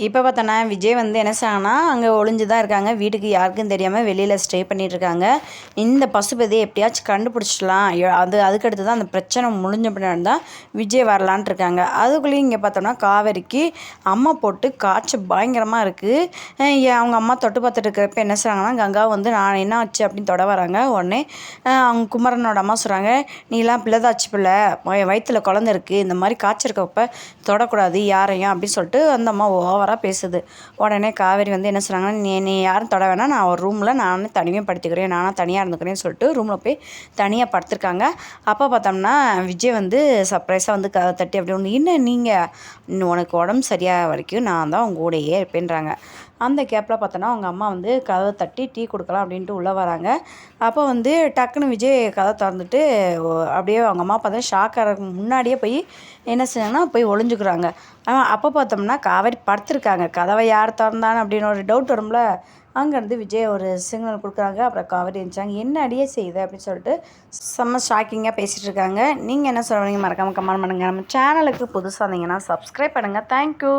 இப்போ பார்த்தோன்னா விஜய் வந்து என்ன செய்யறாங்கன்னா அங்கே ஒளிஞ்சு தான் இருக்காங்க. வீட்டுக்கு யாருக்கும் தெரியாமல் வெளியில் ஸ்டே பண்ணிட்டு இருக்காங்க இந்த பசுபதியை எப்படியாச்சும் கண்டுபிடிச்சிடலாம். அது அதுக்கடுத்து தான் அந்த பிரச்சனை முடிஞ்ச பின்னாடி தான் விஜய் வரலான்ட்டு இருக்காங்க அதுக்குள்ளேயும் இங்கே பார்த்தோம்னா காவேரிக்கு அம்மா போட்டு காய்ச்சல் பயங்கரமாக இருக்குது அவங்க அம்மா தொட்டு பார்த்துட்டு இருக்கிறப்ப என்ன செய்றாங்கன்னா கங்கா வந்து நான் என்ன ஆச்சு? அப்படின்னு தொட வராங்க. உடனே அவங்க குமரனோட அம்மா சொல்கிறாங்க நீலாம் பிள்ளைதாச்சு பிள்ளை. வய- குழந்த இருக்குது இந்த மாதிரி காய்ச்சிருக்கப்ப தொடக்கூடாது. யாரையும்? அப்படின்னு சொல்லிட்டு அந்த அம்மா ஓவராக பேசுது. உடனே காவேரி வந்து என்ன சொல்கிறாங்கன்னா நீ நீ யாரும் தொட வேணாம். நான் ஒரு ரூமில் நானே தனிமையாக படுத்துக்கிறேன். நானும் தனியாக இருந்துக்கிறேன்னு சொல்லிட்டு ரூமில் போய் தனியாக படுத்துருக்காங்க. அப்போ பார்த்தோம்னா விஜய் வந்து சர்ப்ரைஸாக வந்து க தட்டி அப்படி ஒன்று இன்னும் நீங்கள் உனக்கு உடம்பு சரியாக வரைக்கும் நான் தான் உங்க கூடயே இருப்பேன்றாங்க. அந்த கேப்பில் பார்த்தோன்னா அவங்க அம்மா வந்து கதவை தட்டி டீ கொடுக்கலாம் அப்படின்ட்டு உள்ளே வராங்க. அப்போ வந்து டக்குன்னு விஜய் கதை திறந்துட்டு ஓ- அப்படியே அவங்க அம்மா பார்த்தா ஷாக் ஆகிறதுக்கு முன்னாடியே போய் என்ன செஞ்சாங்கன்னா போய் ஒளிஞ்சுக்கிறாங்க. அப்போ பார்த்தோம்னா காவேரி படுத்திருக்காங்க. கதவை யார் திறந்தான்னு அப்படின்னு ஒரு டவுட் வரும்ல. அங்கேருந்து விஜய் ஒரு சிக்னல் கொடுக்குறாங்க. அப்புறம் காவேரி இருந்துச்சாங்க என்ன அடியே செய்யுது அப்படின்னு சொல்லிட்டு செம்ம ஷாக்கிங்காக பேசிகிட்டு இருக்காங்க. நீங்கள் என்ன சொல்கிறீங்க மறக்காமல் கமெண்ட் பண்ணுங்கள் நம்ம சேனலுக்கு புதுசாக இருந்தீங்கன்னா சப்ஸ்கிரைப் பண்ணுங்கள் தேங்க்யூ